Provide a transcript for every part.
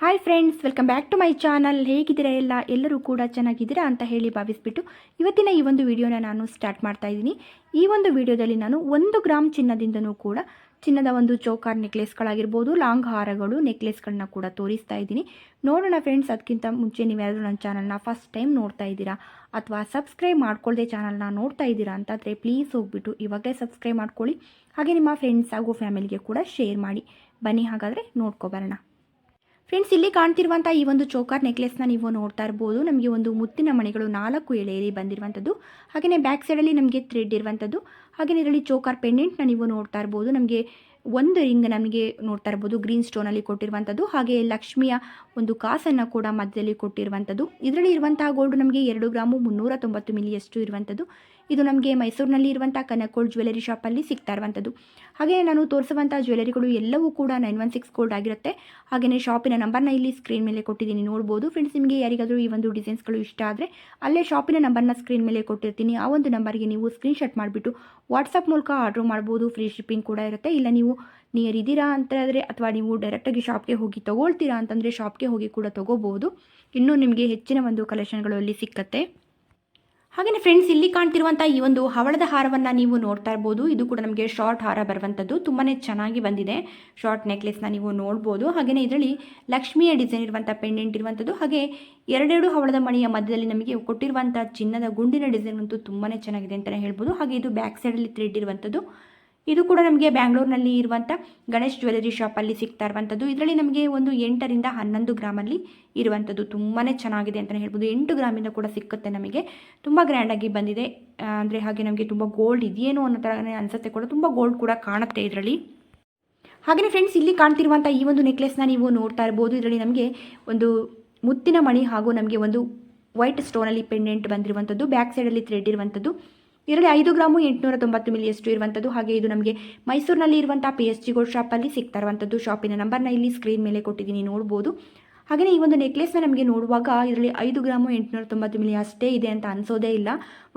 Hi friends welcome back to my channel ಹೇಗಿದ್ದೀರಾ ಎಲ್ಲ? ಎಲ್ಲರೂ ಕೂಡ ಚೆನ್ನಾಗಿದ್ದೀರಾ ಅಂತ ಹೇಳಿ ಭಾವಿಸ್ಬಿಟ್ಟು ಇವತ್ತಿನ ಈ ಒಂದು ವಿಡಿಯೋನ ನಾನು ಸ್ಟಾರ್ಟ್ ಮಾಡ್ತಾ ಇದ್ದೀನಿ. ಈ ಒಂದು ವಿಡಿಯೋದಲ್ಲಿ ನಾನು ಒಂದು ಗ್ರಾಮ್ ಚಿನ್ನದಿಂದನೂ ಕೂಡ ಚಿನ್ನದ ಒಂದು ಚೌಕಾರ್ ನೆಕ್ಲೆಸ್ಗಳಾಗಿರ್ಬೋದು ಲಾಂಗ್ ಹಾರಗಳು ನೆಕ್ಲೆಸ್ಗಳನ್ನ ಕೂಡ ತೋರಿಸ್ತಾ ಇದ್ದೀನಿ. ನೋಡೋಣ ಫ್ರೆಂಡ್ಸ್ ಅದಕ್ಕಿಂತ ಮುಂಚೆ ನೀವೆಲ್ಲರೂ ನನ್ನ ಚಾನಲ್ನ ಫಸ್ಟ್ ಟೈಮ್ ನೋಡ್ತಾ ಇದ್ದೀರಾ ಅಥವಾ ಸಬ್ಸ್ಕ್ರೈಬ್ ಮಾಡ್ಕೊಳ್ಳದೆ ಚಾನಲ್ನ ನೋಡ್ತಾ ಇದ್ದೀರಾ ಅಂತಾದರೆ ಪ್ಲೀಸ್ ಹೋಗ್ಬಿಟ್ಟು ಇವಾಗಲೇ ಸಬ್ಸ್ಕ್ರೈಬ್ ಮಾಡ್ಕೊಳ್ಳಿ. ಹಾಗೆ ನಿಮ್ಮ ಫ್ರೆಂಡ್ಸ್ ಹಾಗೂ ಫ್ಯಾಮಿಲಿಗೆ ಕೂಡ ಶೇರ್ ಮಾಡಿ. ಬನ್ನಿ ಹಾಗಾದರೆ ನೋಡ್ಕೊಬರೋಣ ಫ್ರೆಂಡ್ಸ್ ಇಲ್ಲಿ ಕಾಣ್ತಿರುವಂಥ ಈ ಒಂದು ಚೋಕಾರ್ ನೆಕ್ಲೆಸ್ನ ನೀವು ನೋಡ್ತಾ ಇರ್ಬೋದು. ನಮಗೆ ಒಂದು ಮುತ್ತಿನ ಮಣಿಗಳು ನಾಲ್ಕು ಎಳೆಯಲ್ಲಿ ಬಂದಿರುವಂಥದ್ದು. ಹಾಗೆಯೇ ಬ್ಯಾಕ್ ಸೈಡಲ್ಲಿ ನಮಗೆ ಥ್ರೆಡ್ ಇರುವಂಥದ್ದು. ಹಾಗೆಯೇ ಇದರಲ್ಲಿ ಚೋಕಾರ್ ಪೆಂಡೆಂಟ್ನ ನೀವು ನೋಡ್ತಾ ಇರ್ಬೋದು. ನಮಗೆ ಒಂದು ರಿಂಗ್ ನಮಗೆ ನೋಡ್ತಾ ಇರ್ಬೋದು. ಗ್ರೀನ್ ಸ್ಟೋನಲ್ಲಿ ಕೊಟ್ಟಿರುವಂಥದ್ದು. ಹಾಗೆ ಲಕ್ಷ್ಮಿಯ ಒಂದು ಕಾಸನ್ನು ಕೂಡ ಮಧ್ಯದಲ್ಲಿ ಕೊಟ್ಟಿರುವಂಥದ್ದು. ಇದರಲ್ಲಿ ಇರುವಂತಹ ಗೋಲ್ಡ್ ನಮಗೆ ಎರಡು ಗ್ರಾಮು ಮುನ್ನೂರ ತೊಂಬತ್ತು ಮಿಲಿಯಷ್ಟು ಇರುವಂಥದ್ದು. ಇದು ನಮಗೆ ಮೈಸೂರಿನಲ್ಲಿ ಇರುವಂಥ ಕನಕೋಲ್ಡ್ ಜ್ಯುವೆಲರಿ ಶಾಪಲ್ಲಿ ಸಿಗ್ತಾ ಇರುವಂಥದ್ದು. ಹಾಗೆ ನಾನು ತೋರಿಸುವಂಥ ಜ್ಯುವೆಲರಿಗಳು ಎಲ್ಲವೂ ಕೂಡ ನೈನ್ ಒನ್ ಸಿಕ್ಸ್ ಕೋಲ್ಡ್ ಆಗಿರುತ್ತೆ. ಹಾಗೆಯೇ ಶಾಪಿನ ನಂಬರ್ನ ಇಲ್ಲಿ ಸ್ಕ್ರೀನ್ ಮೇಲೆ ಕೊಟ್ಟಿದ್ದೀನಿ, ನೋಡ್ಬೋದು. ಫ್ರೆಂಡ್ಸ್, ನಿಮಗೆ ಯಾರಿಗಾದರೂ ಈ ಒಂದು ಡಿಸೈನ್ಸ್ಗಳು ಇಷ್ಟ ಆದರೆ ಅಲ್ಲೇ ಶಾಪಿನ ನಂಬರ್ನ ಸ್ಕ್ರೀನ್ ಮೇಲೆ ಕೊಟ್ಟಿರ್ತೀನಿ. ಆ ಒಂದು ನಂಬರ್ಗೆ ನೀವು ಸ್ಕ್ರೀನ್ಶಾಟ್ ಮಾಡಿಬಿಟ್ಟು ವಾಟ್ಸಪ್ ಮೂಲಕ ಆರ್ಡ್ರ್ ಮಾಡ್ಬೋದು. ಫ್ರೀ ಶಿಪ್ಪಿಂಗ್ ಕೂಡ ಇರುತ್ತೆ. ಇಲ್ಲ ನೀವು ನಿಯರ್ ಇದ್ದೀರಾ ಅಂತಂದರೆ ಅಥವಾ ನೀವು ಡೈರೆಕ್ಟಾಗಿ ಶಾಪ್ಗೆ ಹೋಗಿ ತೊಗೊಳ್ತೀರಾ ಅಂತಂದರೆ ಶಾಪ್ಗೆ ಹೋಗಿ ಕೂಡ ತೊಗೋಬೋದು. ಇನ್ನೂ ನಿಮಗೆ ಹೆಚ್ಚಿನ ಒಂದು ಕಲೆಕ್ಷನ್ಗಳು ಅಲ್ಲಿ ಸಿಕ್ಕತ್ತೆ. ಹಾಗೆಯೇ ಫ್ರೆಂಡ್ಸ್ ಇಲ್ಲಿ ಕಾಣ್ತಿರುವಂಥ ಈ ಒಂದು ಹವಳದ ಹಾರವನ್ನು ನೀವು ನೋಡ್ತಾ ಇರ್ಬೋದು. ಇದು ಕೂಡ ನಮಗೆ ಶಾರ್ಟ್ ಹಾರ ಬರುವಂಥದ್ದು ತುಂಬಾ ಚೆನ್ನಾಗಿ ಬಂದಿದೆ. ಶಾರ್ಟ್ ನೆಕ್ಲೆಸ್ನ ನೀವು ನೋಡ್ಬೋದು. ಹಾಗೆಯೇ ಇದರಲ್ಲಿ ಲಕ್ಷ್ಮಿಯ ಡಿಸೈನ್ ಇರುವಂಥ ಪೆಂಡೆಂಟ್ ಇರುವಂಥದ್ದು ಹಾಗೆ ಎರಡೆರಡು ಹವಳದ ಮಣಿಯ ಮಧ್ಯದಲ್ಲಿ ನಮಗೆ ಕೊಟ್ಟಿರುವಂಥ ಚಿನ್ನದ ಗುಂಡಿನ ಡಿಸೈನ್ ಅಂತೂ ತುಂಬಾ ಚೆನ್ನಾಗಿದೆ ಅಂತಲೇ ಹೇಳ್ಬೋದು. ಹಾಗೆ ಇದು ಬ್ಯಾಕ್ ಸೈಡಲ್ಲಿ ಥ್ರೆಡ್ ಇರುವಂಥದ್ದು ಇದು ಕೂಡ ನಮಗೆ ಬ್ಯಾಂಗ್ಳೂರಿನಲ್ಲಿ ಇರುವಂಥ ಗಣೇಶ್ ಜ್ಯುವೆಲರಿ ಶಾಪಲ್ಲಿ ಸಿಗ್ತಾ ಇರುವಂಥದ್ದು ಇದರಲ್ಲಿ ನಮಗೆ ಒಂದು ಎಂಟರಿಂದ ಹನ್ನೊಂದು ಗ್ರಾಮಲ್ಲಿ ಇರುವಂಥದ್ದು ತುಂಬಾ ಚೆನ್ನಾಗಿದೆ ಅಂತಲೇ ಹೇಳ್ಬೋದು. ಎಂಟು ಗ್ರಾಮಿಂದ ಕೂಡ ಸಿಕ್ಕುತ್ತೆ ನಮಗೆ. ತುಂಬ ಗ್ರ್ಯಾಂಡಾಗಿ ಬಂದಿದೆ. ಅಂದರೆ ಹಾಗೆ ನಮಗೆ ತುಂಬ ಗೋಲ್ಡ್ ಇದೆಯೇನೋ ಅನ್ನೋ ಥರನೇ ಅನಿಸುತ್ತೆ ಕೂಡ. ತುಂಬ ಗೋಲ್ಡ್ ಕೂಡ ಕಾಣುತ್ತೆ ಇದರಲ್ಲಿ. ಹಾಗೆಯೇ ಫ್ರೆಂಡ್ಸ್ ಇಲ್ಲಿ ಕಾಣ್ತಿರುವಂಥ ಈ ಒಂದು ನೆಕ್ಲೆಸ್ನ ನೀವು ನೋಡ್ತಾ ಇರ್ಬೋದು. ಇದರಲ್ಲಿ ನಮಗೆ ಒಂದು ಮುತ್ತಿನ ಮಣಿ ಹಾಗೂ ನಮಗೆ ಒಂದು ವೈಟ್ ಸ್ಟೋನಲ್ಲಿ ಪೆಂಡೆಂಟ್ ಬಂದಿರುವಂಥದ್ದು ಬ್ಯಾಕ್ ಸೈಡಲ್ಲಿ ಥ್ರೆಡ್ ಇರುವಂಥದ್ದು ಇದರಲ್ಲಿ ಐದು ಗ್ರಾಮು ಎಂಟುನೂರ ತೊಂಬತ್ತು ಮಿಲಿಯಷ್ಟು ಇರುವಂಥದ್ದು. ಹಾಗೆ ಇದು ನಮಗೆ ಮೈಸೂರಿನಲ್ಲಿ ಇರುವಂಥ ಪಿ ಎಸ್ ಜಿ ಗೋಲ್ಡ್ ಶಾಪಲ್ಲಿ ಸಿಗ್ತಾ ಇರುವಂಥದ್ದು ಶಾಪಿನ ನಂಬರ್ನ ಇಲ್ಲಿ ಸ್ಕ್ರೀನ್ ಮೇಲೆ ಕೊಟ್ಟಿದ್ದೀನಿ, ನೋಡ್ಬೋದು. ಹಾಗೆಯೇ ಈ ಒಂದು ನೆಕ್ಲೆಸ್ನ ನಮಗೆ ನೋಡುವಾಗ ಇದರಲ್ಲಿ ಐದು ಗ್ರಾಮು ಎಂಟುನೂರ ತೊಂಬತ್ತು ಮಿಲಿ ಅಷ್ಟೇ ಇದೆ ಅಂತ ಅನಿಸೋದೇ ಇಲ್ಲ.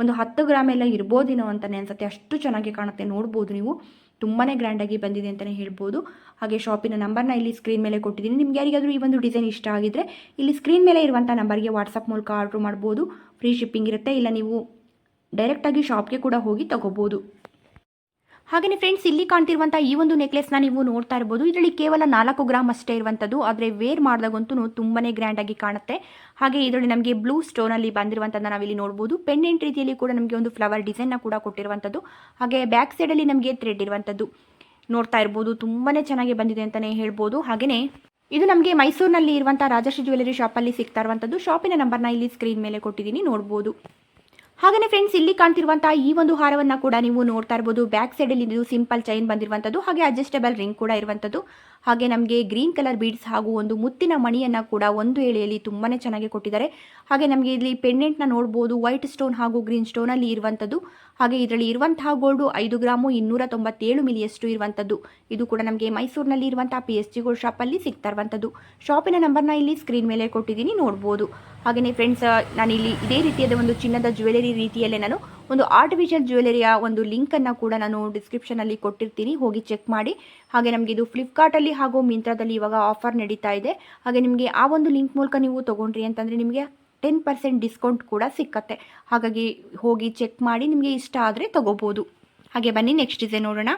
ಒಂದು ಹತ್ತು ಗ್ರಾಮ್ ಎಲ್ಲ ಇರ್ಬೋದೇನೋ ಅಂತಲೇ ಅನಿಸುತ್ತೆ. ಅಷ್ಟು ಚೆನ್ನಾಗಿ ಕಾಣುತ್ತೆ. ನೋಡ್ಬೋದು ನೀವು. ತುಂಬಾ ಗ್ರ್ಯಾಂಡಾಗಿ ಬಂದಿದೆ ಅಂತಲೇ ಹೇಳ್ಬೋದು. ಹಾಗೆ ಶಾಪಿನ ನಂಬರ್ನ ಇಲ್ಲಿ ಸ್ಕ್ರೀನ್ ಮೇಲೆ ಕೊಟ್ಟಿದ್ದೀನಿ. ನಿಮ್ಗೆ ಯಾರಿಗಾದರೂ ಈ ಒಂದು ಡಿಸೈನ್ ಇಷ್ಟ ಆಗಿದ್ರೆ ಇಲ್ಲಿ ಸ್ಕ್ರೀನ್ ಮೇಲೆ ಇರುವಂಥ ನಂಬರ್ಗೆ ವಾಟ್ಸಪ್ ಮೂಲಕ ಆರ್ಡ್ರ್ ಮಾಡ್ಬೋದು. ಫ್ರೀ ಶಿಪ್ಪಿಂಗ್ ಇರುತ್ತೆ. ಇಲ್ಲ ನೀವು ಡೈರೆಕ್ಟಾಗಿ ಶಾಪ್ಗೆ ಕೂಡ ಹೋಗಿ ತಗೋಬೋದು. ಹಾಗೆಯೇ ಫ್ರೆಂಡ್ಸ್ ಇಲ್ಲಿ ಕಾಣ್ತಿರುವಂಥ ಈ ಒಂದು ನೆಕ್ಲೆಸ್ನ ನೀವು ನೋಡ್ತಾ ಇರ್ಬೋದು. ಇದರಲ್ಲಿ ಕೇವಲ ನಾಲ್ಕು ಗ್ರಾಮ್ ಅಷ್ಟೇ ಇರುವಂಥದ್ದು ಆದರೆ ವೇರ್ ಮಾಡಿದಾಗಂತೂ ತುಂಬಾ ಗ್ರ್ಯಾಂಡಾಗಿ ಕಾಣುತ್ತೆ. ಹಾಗೆ ಇದರಲ್ಲಿ ನಮಗೆ ಬ್ಲೂ ಸ್ಟೋನಲ್ಲಿ ಬಂದಿರುವಂಥದ್ದು ನಾವಿಲ್ಲಿ ನೋಡ್ಬೋದು. ಪೆಂಡೆಂಟ್ ರೀತಿಯಲ್ಲಿ ಕೂಡ ನಮಗೆ ಒಂದು ಫ್ಲವರ್ ಡಿಸೈನ್ನ ಕೂಡ ಕೊಟ್ಟಿರುವಂಥದ್ದು ಹಾಗೆ ಬ್ಯಾಕ್ ಸೈಡಲ್ಲಿ ನಮಗೆ ಥ್ರೆಡ್ ಇರುವಂಥದ್ದು ನೋಡ್ತಾ ಇರ್ಬೋದು. ತುಂಬಾ ಚೆನ್ನಾಗಿ ಬಂದಿದೆ ಅಂತಲೇ ಹೇಳ್ಬೋದು. ಹಾಗೆಯೇ ಇದು ನಮಗೆ ಮೈಸೂರಿನಲ್ಲಿ ಇರುವಂಥ ರಾಜಶ್ರೀ ಜ್ಯುವೆಲರಿ ಶಾಪಲ್ಲಿ ಸಿಗ್ತಾ ಇರುವಂಥದ್ದು ಶಾಪಿನ ನಂಬರ್ನ ಇಲ್ಲಿ ಸ್ಕ್ರೀನ್ ಮೇಲೆ ಕೊಟ್ಟಿದ್ದೀನಿ. ನೋಡ್ಬೋದು. ಹಾಗೆಯೇ ಫ್ರೆಂಡ್ಸ್ ಇಲ್ಲಿ ಕಾಣ್ತಿರುವಂತಹ ಈ ಒಂದು ಹಾರವನ್ನು ಕೂಡ ನೀವು ನೋಡ್ತಾ ಇರಬಹುದು ಬ್ಯಾಕ್ ಸೈಡ್ ಅಲ್ಲಿ ಸಿಂಪಲ್ ಚೈನ್ ಬಂದಿರುವಂತದ್ದು, ಹಾಗೆ ಅಡ್ಜಸ್ಟೇಬಲ್ ರಿಂಗ್ ಕೂಡ ಇರುವಂಥದ್ದು ಹಾಗೆ ನಮಗೆ ಗ್ರೀನ್ ಕಲರ್ ಬೀಡ್ಸ್ ಹಾಗೂ ಒಂದು ಮುತ್ತಿನ ಮಣಿಯನ್ನು ಕೂಡ ಒಂದು ಎಳೆಯಲ್ಲಿ ತುಂಬಾ ಚೆನ್ನಾಗಿ ಕೊಟ್ಟಿದ್ದಾರೆ. ಹಾಗೆ ನಮಗೆ ಇಲ್ಲಿ ಪೆಂಡೆಂಟ್ನ ನೋಡ್ಬೋದು. ವೈಟ್ ಸ್ಟೋನ್ ಹಾಗೂ ಗ್ರೀನ್ ಸ್ಟೋನಲ್ಲಿ ಇರುವಂಥದ್ದು ಹಾಗೆ ಇದರಲ್ಲಿ ಇರುವಂತಹ ಗೋಲ್ಡು ಐದು ಗ್ರಾಮು ಇನ್ನೂರ ತೊಂಬತ್ತೇಳು ಮಿಲಿಯಷ್ಟು ಇರುವಂಥದ್ದು ಇದು ಕೂಡ ನಮಗೆ ಮೈಸೂರಿನಲ್ಲಿ ಇರುವಂಥ ಪಿ ಎಸ್ ಜಿ ಗೋಲ್ಡ್ ಶಾಪಲ್ಲಿ ಸಿಗ್ತಾ ಇರುವಂಥದ್ದು ಶಾಪಿನ ನಂಬರ್ನ ಇಲ್ಲಿ ಸ್ಕ್ರೀನ್ ಮೇಲೆ ಕೊಟ್ಟಿದ್ದೀನಿ, ನೋಡ್ಬೋದು. ಹಾಗೆಯೇ ಫ್ರೆಂಡ್ಸ್ ನಾನಿಲ್ಲಿ ಇದೇ ರೀತಿಯಾದ ಒಂದು ಚಿನ್ನದ ಜ್ಯುವೆಲರಿ ರೀತಿಯಲ್ಲೇ ನಾನು ಒಂದು ಆರ್ಟಿಫಿಷಿಯಲ್ ಜ್ಯುವೆಲರಿಯ ಒಂದು ಲಿಂಕನ್ನು ಕೂಡ ನಾನು ಡಿಸ್ಕ್ರಿಪ್ಷನಲ್ಲಿ ಕೊಟ್ಟಿರ್ತೀನಿ. ಹೋಗಿ ಚೆಕ್ ಮಾಡಿ. ಹಾಗೆ ನಮಗೆ ಇದು ಫ್ಲಿಪ್ಕಾರ್ಟಲ್ಲಿ ಹಾಗೂ ಮಿಂತ್ರಾದಲ್ಲಿ ಇವಾಗ ಆಫರ್ ನಡೀತಾ ಇದೆ. ಹಾಗೆ ನಿಮಗೆ ಆ ಒಂದು ಲಿಂಕ್ ಮೂಲಕ ನೀವು ತೊಗೊಂಡ್ರಿ ಅಂತಂದರೆ ನಿಮಗೆ ಟೆನ್ ಪರ್ಸೆಂಟ್ ಡಿಸ್ಕೌಂಟ್ ಕೂಡ ಸಿಕ್ಕತ್ತೆ. ಹಾಗಾಗಿ ಹೋಗಿ ಚೆಕ್ ಮಾಡಿ. ನಿಮಗೆ ಇಷ್ಟ ಆದರೆ ತಗೋಬೋದು. ಹಾಗೆ ಬನ್ನಿ ನೆಕ್ಸ್ಟ್ ಡಿಸೈನ್ ನೋಡೋಣ.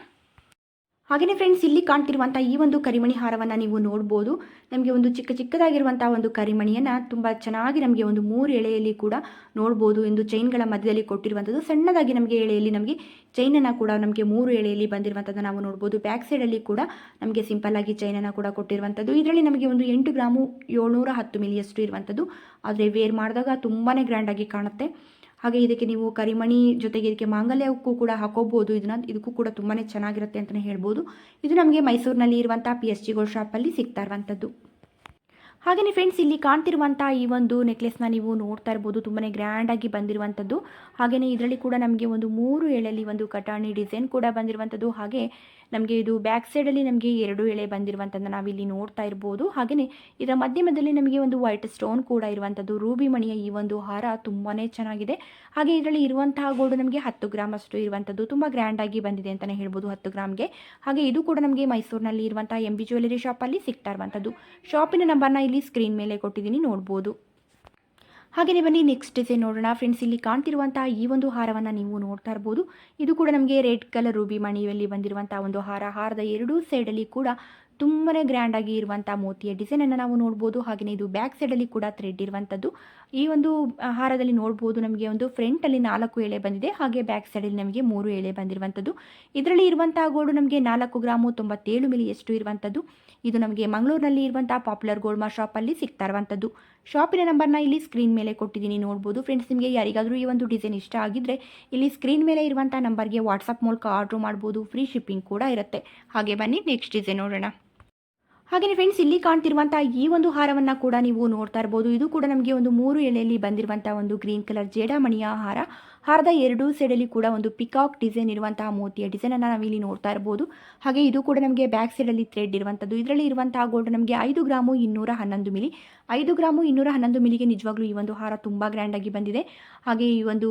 ಹಾಗೆಯೇ ಫ್ರೆಂಡ್ಸ್ ಇಲ್ಲಿ ಕಾಣ್ತಿರುವಂಥ ಈ ಒಂದು ಕರಿಮಣಿ ಹಾರವನ್ನು ನೀವು ನೋಡ್ಬೋದು. ನಮಗೆ ಒಂದು ಚಿಕ್ಕ ಚಿಕ್ಕದಾಗಿರುವಂಥ ಒಂದು ಕರಿಮಣಿಯನ್ನು ತುಂಬ ಚೆನ್ನಾಗಿ ನಮಗೆ ಒಂದು ಮೂರು ಎಳೆಯಲ್ಲಿ ಕೂಡ ನೋಡ್ಬೋದು. ಎಂದು ಚೈನ್ಗಳ ಮಧ್ಯದಲ್ಲಿ ಕೊಟ್ಟಿರುವಂಥದ್ದು ಸಣ್ಣದಾಗಿ ನಮಗೆ ಎಳೆಯಲ್ಲಿ ನಮಗೆ ಚೈನನ್ನು ಕೂಡ ನಮಗೆ ಮೂರು ಎಳೆಯಲ್ಲಿ ಬಂದಿರುವಂಥದ್ದು ನಾವು ನೋಡ್ಬೋದು. ಬ್ಯಾಕ್ ಸೈಡಲ್ಲಿ ಕೂಡ ನಮಗೆ ಸಿಂಪಲ್ ಆಗಿ ಚೈನನ್ನು ಕೂಡ ಕೊಟ್ಟಿರುವಂಥದ್ದು ಇದರಲ್ಲಿ ನಮಗೆ ಒಂದು ಎಂಟು ಗ್ರಾಮು ಏಳ್ನೂರ ಹತ್ತು ಮಿಲಿಯಷ್ಟು ಇರುವಂಥದ್ದು ಆದರೆ ವೇರ್ ಮಾಡಿದಾಗ ತುಂಬಾ ಗ್ರ್ಯಾಂಡಾಗಿ ಕಾಣುತ್ತೆ. ಹಾಗೆ ಇದಕ್ಕೆ ನೀವು ಕರಿಮಣಿ ಜೊತೆಗೆ ಇದಕ್ಕೆ ಮಾಂಗಲ್ಯಕ್ಕೂ ಕೂಡ ಹಾಕೋಬಹುದು ಇದನ್ನ ಇದಕ್ಕೂ ಕೂಡ ತುಂಬಾ ಚೆನ್ನಾಗಿರುತ್ತೆ ಅಂತಲೇ ಹೇಳ್ಬೋದು. ಇದು ನಮಗೆ ಮೈಸೂರಿನಲ್ಲಿ ಇರುವಂಥ ಪಿ ಎಸ್ ಜಿ ಗೋಲ್ಡ್ ಶಾಪಲ್ಲಿ ಸಿಗ್ತಾ ಇರುವಂಥದ್ದು ಹಾಗೆಯೇ ಫ್ರೆಂಡ್ಸ್ ಇಲ್ಲಿ ಕಾಣ್ತಿರುವಂಥ ಈ ಒಂದು ನೆಕ್ಲೆಸ್ನ ನೀವು ನೋಡ್ತಾ ಇರ್ಬೋದು. ತುಂಬಾ ಗ್ರ್ಯಾಂಡಾಗಿ ಬಂದಿರುವಂಥದ್ದು ಹಾಗೆಯೇ ಇದರಲ್ಲಿ ಕೂಡ ನಮಗೆ ಒಂದು ಮೂರು ಎಳೆಯಲ್ಲಿ ಒಂದು ಕಟಾಣಿ ಡಿಸೈನ್ ಕೂಡ ಬಂದಿರುವಂಥದ್ದು ಹಾಗೆ ನಮಗೆ ಇದು ಬ್ಯಾಕ್ ಸೈಡಲ್ಲಿ ನಮಗೆ ಎರಡು ಎಳೆ ಬಂದಿರುವಂಥದ್ದು ನಾವಿಲ್ಲಿ ನೋಡ್ತಾ ಇರ್ಬೋದು. ಹಾಗೆಯೇ ಇದರ ಮಧ್ಯಮದಲ್ಲಿ ನಮಗೆ ಒಂದು ವೈಟ್ ಸ್ಟೋನ್ ಕೂಡ ಇರುವಂಥದ್ದು ರೂಬಿ ಮಣಿಯ ಈ ಒಂದು ಹಾರ ತುಂಬಾ ಚೆನ್ನಾಗಿದೆ. ಹಾಗೆ ಇದರಲ್ಲಿ ಇರುವಂತಹ ಗೋಲ್ಡ್ ನಮಗೆ ಹತ್ತು ಗ್ರಾಮ್ ಅಷ್ಟು ಇರುವಂಥದ್ದು ತುಂಬ ಗ್ರ್ಯಾಂಡಾಗಿ ಬಂದಿದೆ ಅಂತಲೇ ಹೇಳ್ಬೋದು ಹತ್ತು ಗ್ರಾಮ್ಗೆ ಹಾಗೆ ಇದು ಕೂಡ ನಮಗೆ ಮೈಸೂರಿನಲ್ಲಿ ಇರುವಂತಹ ಎಂ ಬಿ ಜ್ಯುವೆಲರಿ ಶಾಪಲ್ಲಿ ಸಿಗ್ತಾ ಇರುವಂಥದ್ದು ಶಾಪಿನ ನಂಬರ್ನ ಇಲ್ಲಿ ಸ್ಕ್ರೀನ್ ಮೇಲೆ ಕೊಟ್ಟಿದ್ದೀನಿ, ನೋಡ್ಬೋದು. ಹಾಗೆಯೇ ಬನ್ನಿ ನೆಕ್ಸ್ಟ್ ಡಿಸೈನ್ ನೋಡೋಣ. ಫ್ರೆಂಡ್ಸ್ ಇಲ್ಲಿ ಕಾಣ್ತಿರುವಂತಹ ಈ ಒಂದು ಹಾರವನ್ನು ನೀವು ನೋಡ್ತಾ ಇರ್ಬೋದು. ಇದು ಕೂಡ ನಮಗೆ ರೆಡ್ ಕಲರ್ ರೂಬಿ ಮಣಿಯಲ್ಲಿ ಬಂದಿರುವಂತಹ ಒಂದು ಹಾರ. ಹಾರದ ಎರಡೂ ಸೈಡಲ್ಲಿ ಕೂಡ ತುಂಬಾ ಗ್ರ್ಯಾಂಡಾಗಿ ಇರುವಂತಹ ಮೋತಿಯ ಡಿಸೈನನ್ನು ನಾವು ನೋಡಬಹುದು ಹಾಗೆಯೇ ಇದು ಬ್ಯಾಕ್ ಸೈಡಲ್ಲಿ ಕೂಡ ಥ್ರೆಡ್ ಇರುವಂಥದ್ದು ಈ ಒಂದು ಹಾರದಲ್ಲಿ ನೋಡಬಹುದು ನಮಗೆ ಒಂದು ಫ್ರಂಟ್ ಅಲ್ಲಿ ನಾಲ್ಕು ಎಳೆ ಬಂದಿದೆ. ಹಾಗೆ ಬ್ಯಾಕ್ ಸೈಡ್ ಅಲ್ಲಿ ನಮಗೆ ಮೂರು ಎಳೆ ಬಂದಿರುವಂತದ್ದು. ಇದರಲ್ಲಿ ಇರುವಂತಹ ಗೋಲ್ಡ್ ನಮಗೆ ನಾಲ್ಕು ಗ್ರಾಮು ತೊಂಬತ್ತೇಳು ಮಿಲಿ ಎಷ್ಟು ಇರುವಂಥದ್ದು ಇದು ನಮಗೆ ಮಂಗಳೂರಿನಲ್ಲಿ ಇರುವಂತಹ ಪಾಪ್ಯುಲರ್ ಗೋಲ್ಡ್ ಮಾ ಅಲ್ಲಿ ಸಿಗ್ತಾ ಇರುವಂಥದ್ದು ಶಾಪಿನ ನಂಬರ್ನ ಇಲ್ಲಿ ಸ್ಕ್ರೀನ್ ಮೇಲೆ ಕೊಟ್ಟಿದ್ದೀನಿ, ನೋಡ್ಬೋದು. ಫ್ರೆಂಡ್ಸ್ ನಿಮಗೆ ಯಾರಿಗಾದರೂ ಈ ಒಂದು ಡಿಸೈನ್ ಇಷ್ಟ ಆಗಿದ್ದರೆ ಇಲ್ಲಿ ಸ್ಕ್ರೀನ್ ಮೇಲೆ ಇರುವಂಥ ನಂಬರ್ಗೆ ವಾಟ್ಸಪ್ ಮೂಲಕ ಆರ್ಡ್ರ್ ಮಾಡ್ಬೋದು. ಫ್ರೀ ಶಿಪ್ಪಿಂಗ್ ಕೂಡ ಇರುತ್ತೆ. ಹಾಗೆ ಬನ್ನಿ ನೆಕ್ಸ್ಟ್ ಡಿಸೈನ್ ನೋಡೋಣ. ಹಾಗೆಯೇ ಫ್ರೆಂಡ್ಸ್ ಇಲ್ಲಿ ಕಾಣ್ತಿರುವಂಥ ಈ ಒಂದು ಹಾರವನ್ನು ಕೂಡ ನೀವು ನೋಡ್ತಾ ಇರ್ಬೋದು. ಇದು ಕೂಡ ನಮಗೆ ಒಂದು ಮೂರು ಎಲೆಯಲ್ಲಿ ಬಂದಿರುವಂಥ ಒಂದು ಗ್ರೀನ್ ಕಲರ್ ಜೇಡಮಣಿಯ ಹಾರ. ಹಾರದ ಎರಡೂ ಸೈಡಲ್ಲಿ ಕೂಡ ಒಂದು ಪಿಕಾಕ್ ಡಿಸೈನ್ ಇರುವಂತಹ ಮೋತಿಯ ಡಿಸೈನನ್ನು ನಾವಿಲ್ಲಿ ನೋಡ್ತಾ ಇರ್ಬೋದು. ಹಾಗೆ ಇದು ಕೂಡ ನಮಗೆ ಬ್ಯಾಕ್ ಸೈಡಲ್ಲಿ ಥ್ರೆಡ್ ಇರುವಂಥದ್ದು ಇದರಲ್ಲಿ ಇರುವಂತಹ ಗೋಲ್ಡ್ ನಮಗೆ ಐದು ಗ್ರಾಮು ಇನ್ನೂರ ಹನ್ನೊಂದು ಮಿಲಿ ಐದು ಗ್ರಾಮು ಇನ್ನೂರ ಹನ್ನೊಂದು ಮಿಲಿಗೆ ನಿಜವಾಗ್ಲೂ ಈ ಒಂದು ಹಾರ ತುಂಬ ಗ್ರ್ಯಾಂಡಾಗಿ ಬಂದಿದೆ. ಹಾಗೆ ಈ ಒಂದು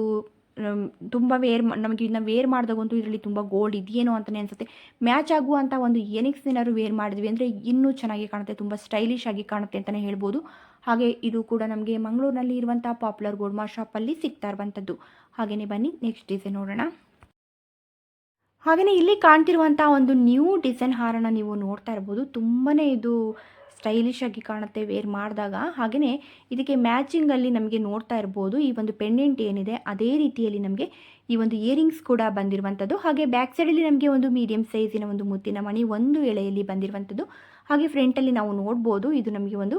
ತುಂಬ ವೇರ್ ನಮಗೆ ಇದನ್ನ ವೇರ್ ಮಾಡಿದಾಗಂತೂ ಇದರಲ್ಲಿ ತುಂಬ ಗೋಲ್ಡ್ ಇದೆಯೇನೋ ಅಂತಲೇ ಅನಿಸುತ್ತೆ. ಮ್ಯಾಚ್ ಆಗುವಂಥ ಒಂದು ಏನಿಕ್ಸ್ ಏನಾದ್ರು ವೇರ್ ಮಾಡಿದ್ವಿ ಅಂದರೆ ಇನ್ನೂ ಚೆನ್ನಾಗಿ ಕಾಣುತ್ತೆ, ತುಂಬ ಸ್ಟೈಲಿಶ್ ಆಗಿ ಕಾಣುತ್ತೆ ಅಂತಲೇ ಹೇಳ್ಬೋದು. ಹಾಗೆ ಇದು ಕೂಡ ನಮಗೆ ಮಂಗಳೂರಿನಲ್ಲಿ ಇರುವಂಥ ಪಾಪ್ಯುಲರ್ ಗೋಲ್ಡ್ ಮಾ ಶಾಪಲ್ಲಿ ಸಿಗ್ತಾ ಇರುವಂಥದ್ದು ಹಾಗೆಯೇ ಬನ್ನಿ ನೆಕ್ಸ್ಟ್ ಡಿಸೈನ್ ನೋಡೋಣ. ಹಾಗೆಯೇ ಇಲ್ಲಿ ಕಾಣ್ತಿರುವಂಥ ಒಂದು ನ್ಯೂ ಡಿಸೈನ್ ಹಾರನ ನೀವು ನೋಡ್ತಾ ಇರ್ಬೋದು. ತುಂಬಾ ಇದು ಸ್ಟೈಲಿಶ್ ಆಗಿ ಕಾಣುತ್ತೆ ವೇರ್ ಮಾಡಿದಾಗ. ಹಾಗೆಯೇ ಇದಕ್ಕೆ ಮ್ಯಾಚಿಂಗಲ್ಲಿ ನಮಗೆ ನೋಡ್ತಾ ಇರ್ಬೋದು. ಈ ಒಂದು ಪೆಂಡೆಂಟ್ ಏನಿದೆ, ಅದೇ ರೀತಿಯಲ್ಲಿ ನಮಗೆ ಈ ಒಂದು ಇಯರಿಂಗ್ಸ್ ಕೂಡ ಬಂದಿರುವಂಥದ್ದು. ಹಾಗೆ ಬ್ಯಾಕ್ ಸೈಡಲ್ಲಿ ನಮಗೆ ಒಂದು ಮೀಡಿಯಂ ಸೈಜಿನ ಒಂದು ಮುತ್ತಿನ ಮಣಿ ಒಂದು ಎಳೆಯಲ್ಲಿ ಬಂದಿರುವಂಥದ್ದು. ಹಾಗೆ ಫ್ರಂಟಲ್ಲಿ ನಾವು ನೋಡ್ಬೋದು, ಇದು ನಮಗೆ ಒಂದು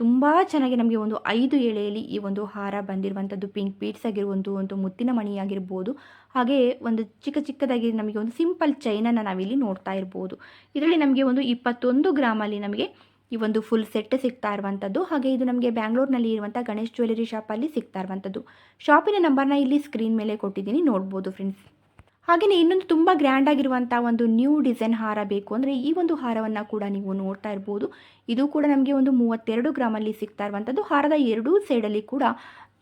ತುಂಬ ಚೆನ್ನಾಗಿ ನಮಗೆ ಒಂದು ಐದು ಎಳೆಯಲ್ಲಿ ಈ ಒಂದು ಹಾರ ಬಂದಿರುವಂಥದ್ದು ಪಿಂಕ್ ಬೀಟ್ಸ್ ಆಗಿರುವಂಥ ಒಂದು ಮುತ್ತಿನ ಮಣಿ ಆಗಿರ್ಬೋದು. ಹಾಗೆ ಒಂದು ಚಿಕ್ಕ ಚಿಕ್ಕದಾಗಿ ನಮಗೆ ಒಂದು ಸಿಂಪಲ್ ಚೈನನ್ನು ನಾವಿಲ್ಲಿ ನೋಡ್ತಾ ಇರ್ಬೋದು. ಇದರಲ್ಲಿ ನಮಗೆ ಒಂದು ಇಪ್ಪತ್ತೊಂದು ಗ್ರಾಮಲ್ಲಿ ನಮಗೆ ಈ ಒಂದು ಫುಲ್ ಸೆಟ್ ಸಿಗ್ತಾ ಇರುವಂಥದ್ದು ಹಾಗೆ ಇದು ನಮಗೆ ಬ್ಯಾಂಗ್ಳೂರ್ನಲ್ಲಿ ಇರುವಂಥ ಗಣೇಶ್ ಜ್ಯುವೆಲರಿ ಶಾಪಲ್ಲಿ ಸಿಗ್ತಾ ಇರುವಂಥದ್ದು ಶಾಪಿನ ನಂಬರ್ನ ಇಲ್ಲಿ ಸ್ಕ್ರೀನ್ ಮೇಲೆ ಕೊಟ್ಟಿದ್ದೀನಿ. ನೋಡ್ಬೋದು ಫ್ರೆಂಡ್ಸ್ ಹಾಗೆಯೇ ಇನ್ನೊಂದು ತುಂಬ ಗ್ರ್ಯಾಂಡ್ ಆಗಿರುವಂಥ ಒಂದು ನ್ಯೂ ಡಿಸೈನ್ ಹಾರ ಬೇಕು ಅಂದರೆ ಈ ಒಂದು ಹಾರವನ್ನು ಕೂಡ ನೀವು ನೋಡ್ತಾ ಇರ್ಬೋದು. ಇದು ಕೂಡ ನಮಗೆ ಒಂದು ಮೂವತ್ತೆರಡು ಗ್ರಾಮಲ್ಲಿ ಸಿಗ್ತಾ ಇರುವಂಥದ್ದು ಹಾರದ ಎರಡೂ ಸೈಡಲ್ಲಿ ಕೂಡ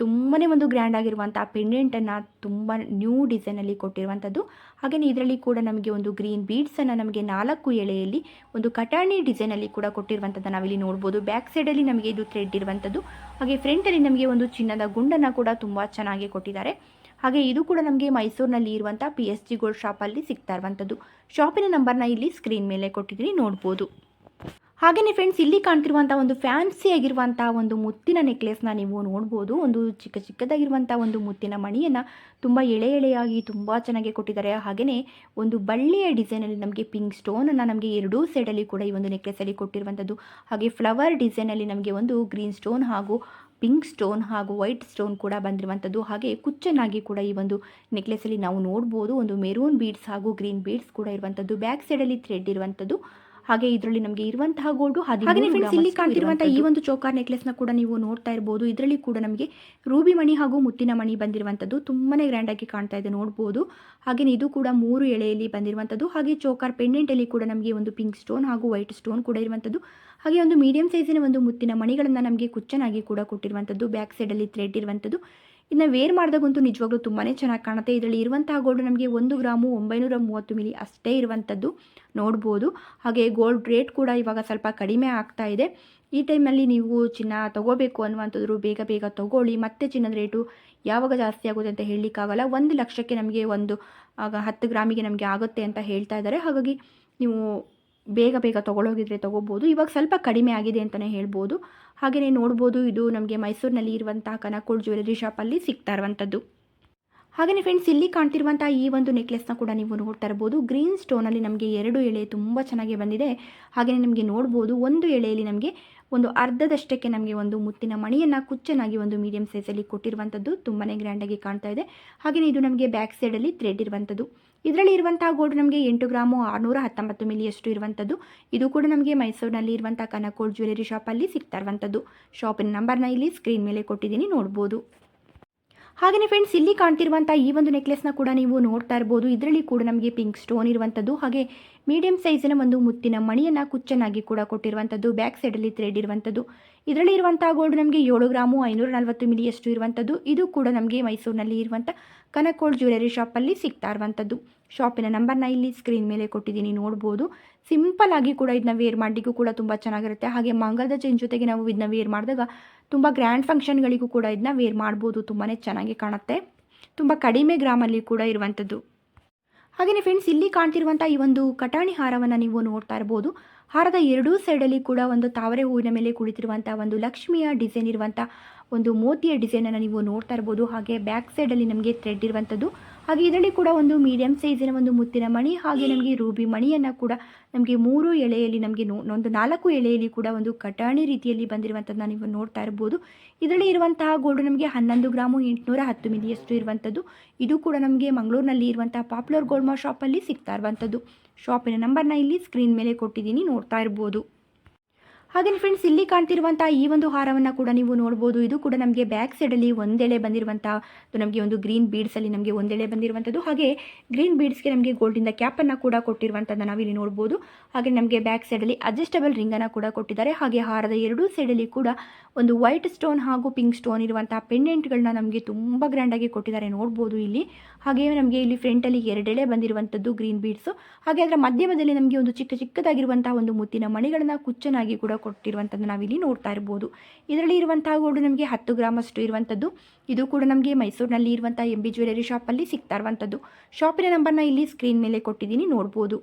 ತುಂಬಾ ಒಂದು ಗ್ರ್ಯಾಂಡ್ ಆಗಿರುವಂಥ ಪೆಂಡೆಂಟನ್ನು ತುಂಬ ನ್ಯೂ ಡಿಸೈನಲ್ಲಿ ಕೊಟ್ಟಿರುವಂಥದ್ದು ಹಾಗೆಯೇ ಇದರಲ್ಲಿ ಕೂಡ ನಮಗೆ ಒಂದು ಗ್ರೀನ್ ಬೀಡ್ಸನ್ನು ನಮಗೆ ನಾಲ್ಕು ಎಳೆಯಲ್ಲಿ ಒಂದು ಕಟಾಣಿ ಡಿಸೈನಲ್ಲಿ ಕೂಡ ಕೊಟ್ಟಿರುವಂಥದ್ದು ನಾವಿಲ್ಲಿ ನೋಡ್ಬೋದು. ಬ್ಯಾಕ್ ಸೈಡಲ್ಲಿ ನಮಗೆ ಇದು ಥ್ರೆಡ್ ಇರುವಂಥದ್ದು ಹಾಗೆ ಫ್ರಂಟಲ್ಲಿ ನಮಗೆ ಒಂದು ಚಿನ್ನದ ಗುಂಡನ್ನು ಕೂಡ ತುಂಬ ಚೆನ್ನಾಗಿ ಕೊಟ್ಟಿದ್ದಾರೆ. ಹಾಗೆ ಇದು ಕೂಡ ನಮಗೆ ಮೈಸೂರಿನಲ್ಲಿ ಇರುವಂಥ ಪಿ ಎಸ್ ಜಿ ಗೋಲ್ಡ್ ಶಾಪಲ್ಲಿ ಸಿಗ್ತಾ ಇರುವಂಥದ್ದು ಶಾಪಿನ ನಂಬರ್ನ ಇಲ್ಲಿ ಸ್ಕ್ರೀನ್ ಮೇಲೆ ಕೊಟ್ಟಿದ್ದೀನಿ, ನೋಡ್ಬೋದು. ಹಾಗೆಯೇ ಫ್ರೆಂಡ್ಸ್ ಇಲ್ಲಿ ಕಾಣ್ತಿರುವಂಥ ಒಂದು ಫ್ಯಾನ್ಸಿ ಆಗಿರುವಂಥ ಒಂದು ಮುತ್ತಿನ ನೆಕ್ಲೆಸ್ನ ನೀವು ನೋಡ್ಬೋದು. ಒಂದು ಚಿಕ್ಕ ಚಿಕ್ಕದಾಗಿರುವಂಥ ಒಂದು ಮುತ್ತಿನ ಮಣಿಯನ್ನು ತುಂಬ ಎಳೆ ಎಳೆಯಾಗಿ ತುಂಬ ಚೆನ್ನಾಗಿ ಕೊಟ್ಟಿದ್ದಾರೆ. ಹಾಗೆಯೇ ಒಂದು ಬಳ್ಳಿಯ ಡಿಸೈನಲ್ಲಿ ನಮಗೆ ಪಿಂಕ್ ಸ್ಟೋನನ್ನು ನಮಗೆ ಎರಡೂ ಸೈಡಲ್ಲಿ ಕೂಡ ಈ ಒಂದು ನೆಕ್ಲೆಸಲ್ಲಿ ಕೊಟ್ಟಿರುವಂಥದ್ದು ಹಾಗೆ ಫ್ಲವರ್ ಡಿಸೈನಲ್ಲಿ ನಮಗೆ ಒಂದು ಗ್ರೀನ್ ಸ್ಟೋನ್ ಹಾಗೂ ಪಿಂಕ್ ಸ್ಟೋನ್ ಹಾಗೂ ವೈಟ್ ಸ್ಟೋನ್ ಕೂಡ ಬಂದಿರುವಂಥದ್ದು. ಹಾಗೆ ಕುಚ್ಚನಾಗಿ ಕೂಡ ಈ ಒಂದು ನೆಕ್ಲೆಸಲ್ಲಿ ನಾವು ನೋಡ್ಬೋದು. ಒಂದು ಮೆರೂನ್ ಬೀಡ್ಸ್ ಹಾಗೂ ಗ್ರೀನ್ ಬೀಡ್ಸ್ ಕೂಡ ಇರುವಂಥದ್ದು. ಬ್ಯಾಕ್ ಸೈಡಲ್ಲಿ ಥ್ರೆಡ್ ಇರುವಂಥದ್ದು. ಹಾಗೆ ಇದರಲ್ಲಿ ನಮಗೆ ಇರುವಂತಹ ಗೋಲ್ಡು ಹಾಗೆ ಫ್ರೆಂಡ್ಸ್ ಇಲ್ಲಿ ಕಾಣ್ತಿರುವಂತಹ ಈ ಒಂದು ಚೌಕಾರ್ ನೆಕ್ಲೆಸ್ನ ಕೂಡ ನೀವು ನೋಡ್ತಾ ಇರಬಹುದು ಇದರಲ್ಲಿ ಕೂಡ ನಮಗೆ ರೂಬಿ ಮಣಿ ಹಾಗೂ ಮುತ್ತಿನ ಮಣಿ ಬಂದಿರುವಂತದ್ದು ತುಂಬಾನೇ ಗ್ರ್ಯಾಂಡ್ ಆಗಿ ಕಾಣ್ತಾ ಇದೆ ನೋಡಬಹುದು ಹಾಗೆ ಇದು ಕೂಡ ಮೂರು ಎಳೆಯಲ್ಲಿ ಬಂದಿರುವಂತದ್ದು ಹಾಗೆ ಪೆಂಡೆಂಟ್ ಅಲ್ಲಿ ಕೂಡ ನಮಗೆ ಒಂದು ಪಿಂಕ್ ಸ್ಟೋನ್ ಹಾಗೂ ವೈಟ್ ಸ್ಟೋನ್ ಕೂಡ ಇರುವಂತದ್ದು ಹಾಗೆ ಒಂದು ಮೀಡಿಯಂ ಸೈಜಿನ ಒಂದು ಮುತ್ತಿನ ಮಣಿಗಳನ್ನು ನಮಗೆ ಕುಚ್ಚನಾಗಿ ಕೂಡ ಕೊಟ್ಟಿರುವಂತದ್ದು ಬ್ಯಾಕ್ ಸೈಡ್ ಅಲ್ಲಿ ಥ್ರೆಡ್ ಇರುವಂಥದ್ದು. ಇನ್ನು ವೇರ್ ಮಾಡಿದಾಗಂತೂ ನಿಜವಾಗ್ಲೂ ತುಂಬಾ ಚೆನ್ನಾಗಿ ಕಾಣುತ್ತೆ. ಇದರಲ್ಲಿ ಇರುವಂತಹ ಗೋಲ್ಡ್ ನಮಗೆ ಒಂದು ಗ್ರಾಮು ಒಂಬೈನೂರ ಮೂವತ್ತು ಮಿಲಿ ಅಷ್ಟೇ ಇರುವಂಥದ್ದು ನೋಡ್ಬೋದು. ಹಾಗೆ ಗೋಲ್ಡ್ ರೇಟ್ ಕೂಡ ಇವಾಗ ಸ್ವಲ್ಪ ಕಡಿಮೆ ಆಗ್ತಾ ಇದೆ. ಈ ಟೈಮಲ್ಲಿ ನೀವು ಚಿನ್ನ ತಗೋಬೇಕು ಅನ್ನುವಂಥದ್ದು ಬೇಗ ಬೇಗ ತಗೊಳ್ಳಿ. ಮತ್ತೆ ಚಿನ್ನದ ರೇಟು ಯಾವಾಗ ಜಾಸ್ತಿ ಆಗುತ್ತೆ ಅಂತ ಹೇಳಲಿಕ್ಕಾಗಲ್ಲ. ಒಂದು ಲಕ್ಷಕ್ಕೆ ನಮಗೆ ಒಂದು, ಆಗ ಹತ್ತು ಗ್ರಾಮಿಗೆ ನಮಗೆ ಆಗುತ್ತೆ ಅಂತ ಹೇಳ್ತಾ ಇದ್ದಾರೆ. ಹಾಗಾಗಿ ನೀವು ಬೇಗ ಬೇಗ ತೊಗೊಳೋಗಿದ್ರೆ ತೊಗೋಬೋದು. ಇವಾಗ ಸ್ವಲ್ಪ ಕಡಿಮೆ ಆಗಿದೆ ಅಂತಲೇ ಹೇಳ್ಬೋದು. ಹಾಗೆಯೇ ನೋಡ್ಬೋದು, ಇದು ನಮಗೆ ಮೈಸೂರಿನಲ್ಲಿ ಇರುವಂಥ ಕನಕೋಳ್ ಜ್ಯುವೆಲರಿ ಶಾಪಲ್ಲಿ ಸಿಗ್ತಾ ಇರುವಂಥದ್ದು. ಹಾಗೆಯೇ ಫ್ರೆಂಡ್ಸ್ ಇಲ್ಲಿ ಕಾಣ್ತಿರುವಂಥ ಈ ಒಂದು ನೆಕ್ಲೆಸ್ನ ಕೂಡ ನೀವು ನೋಡ್ತಾ ಇರ್ಬೋದು. ಗ್ರೀನ್ ಸ್ಟೋನಲ್ಲಿ ನಮಗೆ ಎರಡು ಎಳೆ ತುಂಬ ಚೆನ್ನಾಗಿ ಬಂದಿದೆ. ಹಾಗೆಯೇ ನಿಮಗೆ ನೋಡ್ಬೋದು, ಒಂದು ಎಳೆಯಲ್ಲಿ ನಮಗೆ ಒಂದು ಅರ್ಧದಷ್ಟಕ್ಕೆ ನಮಗೆ ಒಂದು ಮುತ್ತಿನ ಮಣಿಯನ್ನು ಕುಚ್ಚನಾಗಿ ಒಂದು ಮೀಡಿಯಂ ಸೈಜಲ್ಲಿ ಕೊಟ್ಟಿರುವಂಥದ್ದು ತುಂಬಾ ಗ್ರ್ಯಾಂಡಾಗಿ ಕಾಣ್ತಾ ಇದೆ. ಹಾಗೆಯೇ ಇದು ನಮಗೆ ಬ್ಯಾಕ್ ಸೈಡಲ್ಲಿ ಥ್ರೆಡ್ ಇರುವಂಥದ್ದು ಇದರಲ್ಲಿ ಇರುವಂತಹ ಗೋಲ್ಡ್ ನಮಗೆ ಎಂಟು ಗ್ರಾಮು ಆರುನೂರ ಹತ್ತೊಂಬತ್ತು ಮಿಲಿಯಷ್ಟು ಇರುವಂಥದ್ದು ಇದು ಕೂಡ ನಮಗೆ ಮೈಸೂರಿನಲ್ಲಿ ಇರುವಂಥ ಕನಕೋಡ್ ಜ್ಯುವೆಲರಿ ಶಾಪಲ್ಲಿ ಸಿಗ್ತಾ ಇರುವಂಥದ್ದು ಶಾಪಿನ ನಂಬರ್ನ ಇಲ್ಲಿ ಸ್ಕ್ರೀನ್ ಮೇಲೆ ಕೊಟ್ಟಿದ್ದೀನಿ, ನೋಡ್ಬೋದು. ಹಾಗೆಯೇ ಫ್ರೆಂಡ್ಸ್ ಇಲ್ಲಿ ಕಾಣ್ತಿರುವಂಥ ಈ ಒಂದು ನೆಕ್ಲೆಸ್ನ ಕೂಡ ನೀವು ನೋಡ್ತಾ ಇರ್ಬೋದು. ಇದರಲ್ಲಿ ಕೂಡ ನಮಗೆ ಪಿಂಕ್ ಸ್ಟೋನ್ ಇರುವಂಥದ್ದು ಹಾಗೆ ಮೀಡಿಯಂ ಸೈಜಿನ ಒಂದು ಮುತ್ತಿನ ಮಣಿಯನ್ನು ಕುಚ್ಚನ್ನಾಗಿ ಕೂಡ ಕೊಟ್ಟಿರುವಂಥದ್ದು ಬ್ಯಾಕ್ ಸೈಡಲ್ಲಿ ಥ್ರೆಡ್ ಇರುವಂಥದ್ದು ಇದರಲ್ಲಿ ಇರುವಂಥ ಗೋಲ್ಡ್ ನಮಗೆ ಏಳು ಗ್ರಾಮು ಐನೂರ ನಲವತ್ತು ಮಿಲಿಯಷ್ಟು ಇರುವಂಥದ್ದು ಇದು ಕೂಡ ನಮಗೆ ಮೈಸೂರಿನಲ್ಲಿ ಇರುವಂಥ ಕನಕೋಲ್ಡ್ ಜ್ಯುವೆಲರಿ ಶಾಪಲ್ಲಿ ಸಿಗ್ತಾ ಇರುವಂಥದ್ದು ಶಾಪಿನ ನಂಬರ್ನ ಇಲ್ಲಿ ಸ್ಕ್ರೀನ್ ಮೇಲೆ ಕೊಟ್ಟಿದ್ದೀನಿ, ನೋಡ್ಬೋದು. ಸಿಂಪಲ್ ಆಗಿ ಕೂಡ ಇದನ್ನ ವೇರ್ ಮಾಡಲಿಕ್ಕೂ ಕೂಡ ತುಂಬ ಚೆನ್ನಾಗಿರುತ್ತೆ. ಹಾಗೆ ಮಂಗಲದ ಚೈನ್ ಜೊತೆಗೆ ನಾವು ಇದನ್ನ ವೇರ್ ಮಾಡಿದಾಗ ತುಂಬ ಗ್ರ್ಯಾಂಡ್ ಫಂಕ್ಷನ್ಗಳಿಗೂ ಕೂಡ ಇದನ್ನ ವೇರ್ ಮಾಡ್ಬೋದು. ತುಂಬಾ ಚೆನ್ನಾಗಿ ಕಾಣುತ್ತೆ. ತುಂಬ ಕಡಿಮೆ ಗ್ರಾಮಲ್ಲಿ ಕೂಡ ಇರುವಂಥದ್ದು ಹಾಗೆಯೇ ಫ್ರೆಂಡ್ಸ್ ಇಲ್ಲಿ ಕಾಣ್ತಿರುವಂಥ ಈ ಒಂದು ಕಟಾಣಿ ಹಾರವನ್ನು ನೀವು ನೋಡ್ತಾ ಇರ್ಬೋದು. ಹಾರದ ಎರಡೂ ಸೈಡಲ್ಲಿ ಕೂಡ ಒಂದು ತಾವರೆ ಹೂವಿನ ಮೇಲೆ ಕುಳಿತಿರುವಂಥ ಒಂದು ಲಕ್ಷ್ಮಿಯ ಡಿಸೈನ್ ಇರುವಂಥ ಒಂದು ಮೋತಿಯ ಡಿಸೈನನ್ನು ನೀವು ನೋಡ್ತಾ ಇರ್ಬೋದು. ಹಾಗೆ ಬ್ಯಾಕ್ ಸೈಡಲ್ಲಿ ನಮಗೆ ಥ್ರೆಡ್ ಇರುವಂಥದ್ದು ಹಾಗೆ ಇದರಲ್ಲಿ ಕೂಡ ಒಂದು ಮೀಡಿಯಂ ಸೈಜಿನ ಒಂದು ಮುತ್ತಿನ ಮಣಿ ಹಾಗೆ ನಮಗೆ ರೂಬಿ ಮಣಿಯನ್ನು ಕೂಡ ನಮಗೆ ಮೂರು ಎಳೆಯಲ್ಲಿ ನಮಗೆ ಒಂದು ನಾಲ್ಕು ಎಳೆಯಲ್ಲಿ ಕೂಡ ಒಂದು ಕಟಾಣಿ ರೀತಿಯಲ್ಲಿ ಬಂದಿರುವಂಥದ್ದನ್ನ ನೀವು ನೋಡ್ತಾ ಇರ್ಬೋದು. ಇದರಲ್ಲಿ ಇರುವಂತಹ ಗೋಲ್ಡ್ ನಮಗೆ ಹನ್ನೊಂದು ಗ್ರಾಮು ಎಂಟುನೂರ ಹತ್ತು ಮಿಲಿಯಷ್ಟು ಇರುವಂಥದ್ದು ಇದು ಕೂಡ ನಮಗೆ ಮಂಗಳೂರಿನಲ್ಲಿ ಇರುವಂತಹ ಪಾಪ್ಯುಲರ್ ಗೋಲ್ಡ್ ಮಾ ಶಾಪಲ್ಲಿ ಸಿಗ್ತಾ ಇರುವಂಥದ್ದು ಶಾಪಿನ ನಂಬರ್ನ ಇಲ್ಲಿ ಸ್ಕ್ರೀನ್ ಮೇಲೆ ಕೊಟ್ಟಿದ್ದೀನಿ, ನೋಡ್ತಾ ಇರ್ಬೋದು. ಹಾಗೆಯೇ ಫ್ರೆಂಡ್ಸ್ ಇಲ್ಲಿ ಕಾಣ್ತಿರುವಂತಹ ಈ ಒಂದು ಹಾರವನ್ನು ಕೂಡ ನೀವು ನೋಡಬಹುದು ಇದು ಕೂಡ ನಮಗೆ ಬ್ಯಾಕ್ ಸೈಡಲ್ಲಿ ಒಂದೆಳೆ ಬಂದಿರುವಂತಹ ನಮಗೆ ಒಂದು ಗ್ರೀನ್ ಬೀಡ್ಸ್ ಅಲ್ಲಿ ನಮಗೆ ಒಂದೆಳೆ ಬಂದಿರುವಂತದ್ದು ಹಾಗೆ ಗ್ರೀನ್ ಬೀಡ್ಸ್ಗೆ ನಮಗೆ ಗೋಲ್ಡಿನ ಕ್ಯಾಪ್ ಅನ್ನ ಕೂಡ ಕೊಟ್ಟಿರುವಂಥದ್ದು ನಾವಿಲ್ಲಿ ನೋಡಬಹುದು ಹಾಗೆ ನಮಗೆ ಬ್ಯಾಕ್ ಸೈಡ್ ಅಲ್ಲಿ ಅಡ್ಜಸ್ಟಬಲ್ ಅನ್ನ ಕೂಡ ಕೊಟ್ಟಿದ್ದಾರೆ. ಹಾಗೆ ಹಾರದ ಎರಡೂ ಸೈಡಲ್ಲಿ ಕೂಡ ಒಂದು ವೈಟ್ ಸ್ಟೋನ್ ಹಾಗೂ ಪಿಂಕ್ ಸ್ಟೋನ್ ಇರುವಂಥ ಪೆಂಡೆಂಟ್ಗಳನ್ನ ನಮಗೆ ತುಂಬಾ ಗ್ರ್ಯಾಂಡ್ ಆಗಿ ಕೊಟ್ಟಿದ್ದಾರೆ. ನೋಡಬಹುದು ಇಲ್ಲಿ. ಹಾಗೆ ನಮಗೆ ಇಲ್ಲಿ ಫ್ರಂಟಲ್ಲಿ ಎರಡೆಳೆ ಬಂದಿರುವಂತದ್ದು ಗ್ರೀನ್ ಬೀಡ್ಸ್ ಹಾಗೆ ಅದರ ಮಧ್ಯಮದಲ್ಲಿ ನಮಗೆ ಒಂದು ಚಿಕ್ಕ ಚಿಕ್ಕದಾಗಿರುವಂತಹ ಒಂದು ಮುತ್ತಿನ ಮಣಿಗಳನ್ನು ಕುಚ್ಚನಾಗಿ ಕೂಡ ಕೊಟ್ಟಿರುವಂಥದ್ದು ನಾವಿಲ್ಲಿ ನೋಡ್ತಾ ಇರ್ಬೋದು. ಇದರಲ್ಲಿ ಇರುವಂತಹ ಗೋಲ್ಡ್ ನಮಗೆ ಹತ್ತು ಗ್ರಾಮಷ್ಟು ಇರುವಂಥದ್ದು. ಇದು ಕೂಡ ನಮಗೆ ಮೈಸೂರಿನಲ್ಲಿ ಇರುವಂಥ ಎಂ ಬಿ ಜ್ಯುವೆಲರಿ ಶಾಪಲ್ಲಿ ಸಿಗ್ತಾ ಇರುವಂಥದ್ದು. ಶಾಪಿನ ನಂಬರ್ನ ಇಲ್ಲಿ ಸ್ಕ್ರೀನ್ ಮೇಲೆ ಕೊಟ್ಟಿದ್ದೀನಿ, ನೋಡ್ಬೋದು.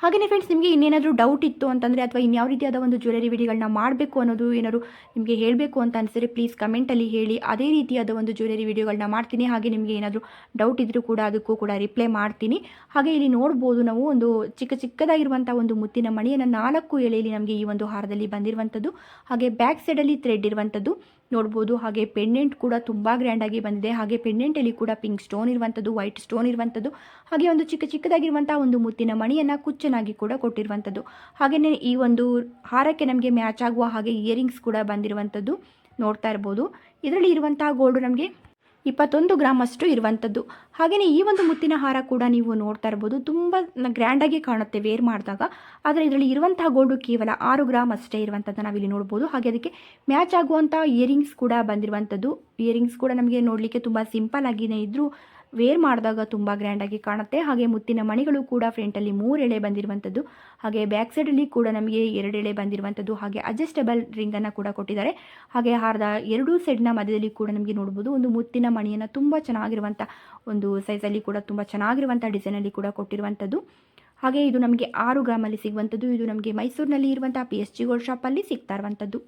ಹಾಗೆಯೇ ಫ್ರೆಂಡ್ಸ್ ನಿಮಗೆ ಇನ್ನೇನಾದರೂ ಡೌಟ್ ಇತ್ತು ಅಂತಂದರೆ ಅಥವಾ ಇನ್ಯಾವ ರೀತಿಯಾದ ಒಂದು ಜ್ಯುವೆಲರಿ ವಿಡಿಯೋಗಳನ್ನ ಮಾಡಬೇಕು ಅನ್ನೋದು ಏನಾದರೂ ನಿಮಗೆ ಹೇಳಬೇಕು ಅಂತ ಅನಿಸಿದ್ರೆ ಪ್ಲೀಸ್ ಕಮೆಂಟಲ್ಲಿ ಹೇಳಿ. ಅದೇ ರೀತಿಯಾದ ಒಂದು ಜ್ಯುವೆಲರಿ ವಿಡಿಯೋಗಳನ್ನ ಮಾಡ್ತೀನಿ. ಹಾಗೆ ನಿಮಗೆ ಏನಾದರೂ ಡೌಟ್ ಇದ್ದರೂ ಕೂಡ ಅದಕ್ಕೂ ಕೂಡ ರಿಪ್ಲೈ ಮಾಡ್ತೀನಿ. ಹಾಗೆ ಇಲ್ಲಿ ನೋಡ್ಬೋದು ನಾವು ಒಂದು ಚಿಕ್ಕ ಚಿಕ್ಕದಾಗಿರುವಂಥ ಒಂದು ಮುತ್ತಿನ ಮಣಿಯನ್ನು ನಾಲ್ಕು ಎಳೆಯಲ್ಲಿ ನಮಗೆ ಈ ಒಂದು ಹಾರದಲ್ಲಿ ಬಂದಿರುವಂಥದ್ದು ಹಾಗೆ ಬ್ಯಾಕ್ ಸೈಡಲ್ಲಿ ಥ್ರೆಡ್ ಇರುವಂಥದ್ದು ನೋಡ್ಬೋದು. ಹಾಗೆ ಪೆಂಡೆಂಟ್ ಕೂಡ ತುಂಬ ಗ್ರ್ಯಾಂಡಾಗಿ ಬಂದಿದೆ. ಹಾಗೆ ಪೆಂಡೆಂಟಲ್ಲಿ ಕೂಡ ಪಿಂಕ್ ಸ್ಟೋನ್ ಇರುವಂಥದ್ದು ವೈಟ್ ಸ್ಟೋನ್ ಇರುವಂಥದ್ದು, ಹಾಗೆ ಒಂದು ಚಿಕ್ಕ ಚಿಕ್ಕದಾಗಿರುವಂಥ ಒಂದು ಮುತ್ತಿನ ಮಣಿಯನ್ನು ಕುಚ್ಚನಾಗಿ ಕೂಡ ಕೊಟ್ಟಿರುವಂಥದ್ದು. ಹಾಗೆಯೇ ಈ ಒಂದು ಹಾರಕ್ಕೆ ನಮಗೆ ಮ್ಯಾಚ್ ಆಗುವ ಹಾಗೆ ಇಯರಿಂಗ್ಸ್ ಕೂಡ ಬಂದಿರುವಂಥದ್ದು ನೋಡ್ತಾ ಇರ್ಬೋದು. ಇದರಲ್ಲಿ ಇರುವಂತಹ ಗೋಲ್ಡು ನಮಗೆ ಇಪ್ಪತ್ತೊಂದು ಗ್ರಾಮ್ ಅಷ್ಟು ಇರುವಂಥದ್ದು. ಹಾಗೆಯೇ ಈ ಒಂದು ಮುತ್ತಿನ ಹಾರ ಕೂಡ ನೀವು ನೋಡ್ತಾ ಇರ್ಬೋದು. ತುಂಬ ಗ್ರ್ಯಾಂಡಾಗಿ ಕಾಣುತ್ತೆ ವೇರ್ ಮಾಡಿದಾಗ. ಆದರೆ ಇದರಲ್ಲಿ ಇರುವಂತಹ ಗೋಲ್ಡು ಕೇವಲ ಆರು ಗ್ರಾಮ್ ಅಷ್ಟೇ ಇರುವಂಥದ್ದು ನಾವಿಲ್ಲಿ ನೋಡ್ಬೋದು. ಹಾಗೆ ಅದಕ್ಕೆ ಮ್ಯಾಚ್ ಆಗುವಂಥ ಇಯರಿಂಗ್ಸ್ ಕೂಡ ಬಂದಿರುವಂಥದ್ದು. ಇಯರಿಂಗ್ಸ್ ಕೂಡ ನಮಗೆ ನೋಡಲಿಕ್ಕೆ ತುಂಬ ಸಿಂಪಲ್ ಆಗಿನೇ ಇದ್ದರೂ ವೇರ್ ಮಾಡಿದಾಗ ತುಂಬ ಗ್ರ್ಯಾಂಡಾಗಿ ಕಾಣುತ್ತೆ. ಹಾಗೆ ಮುತ್ತಿನ ಮಣಿಗಳು ಕೂಡ ಫ್ರಂಟಲ್ಲಿ ಮೂರು ಎಳೆ ಬಂದಿರುವಂಥದ್ದು ಹಾಗೆ ಬ್ಯಾಕ್ ಸೈಡಲ್ಲಿ ಕೂಡ ನಮಗೆ ಎರಡು ಎಳೆ ಬಂದಿರುವಂಥದ್ದು ಹಾಗೆ ಅಡ್ಜಸ್ಟಬಲ್ ರಿಂಗನ್ನು ಕೂಡ ಕೊಟ್ಟಿದ್ದಾರೆ. ಹಾಗೆ ಹಾರದ ಎರಡೂ ಸೈಡ್ನ ಮಧ್ಯದಲ್ಲಿ ಕೂಡ ನಮಗೆ ನೋಡ್ಬೋದು. ಒಂದು ಮುತ್ತಿನ ಮಣಿಯನ್ನು ತುಂಬ ಚೆನ್ನಾಗಿರುವಂಥ ಒಂದು ಸೈಜಲ್ಲಿ ಕೂಡ ತುಂಬ ಚೆನ್ನಾಗಿರುವಂಥ ಡಿಸೈನಲ್ಲಿ ಕೂಡ ಕೊಟ್ಟಿರುವಂಥದ್ದು ಹಾಗೆ ಇದು ನಮಗೆ ಆರು ಗ್ರಾಮಲ್ಲಿ ಸಿಗುವಂಥದ್ದು ಇದು ನಮಗೆ ಮೈಸೂರಿನಲ್ಲಿ ಇರುವಂಥ ಪಿ ಎಸ್ ಜಿ ಗೋಲ್ಡ್ ಶಾಪಲ್ಲಿ ಸಿಗ್ತಾ ಇರುವಂಥದ್ದು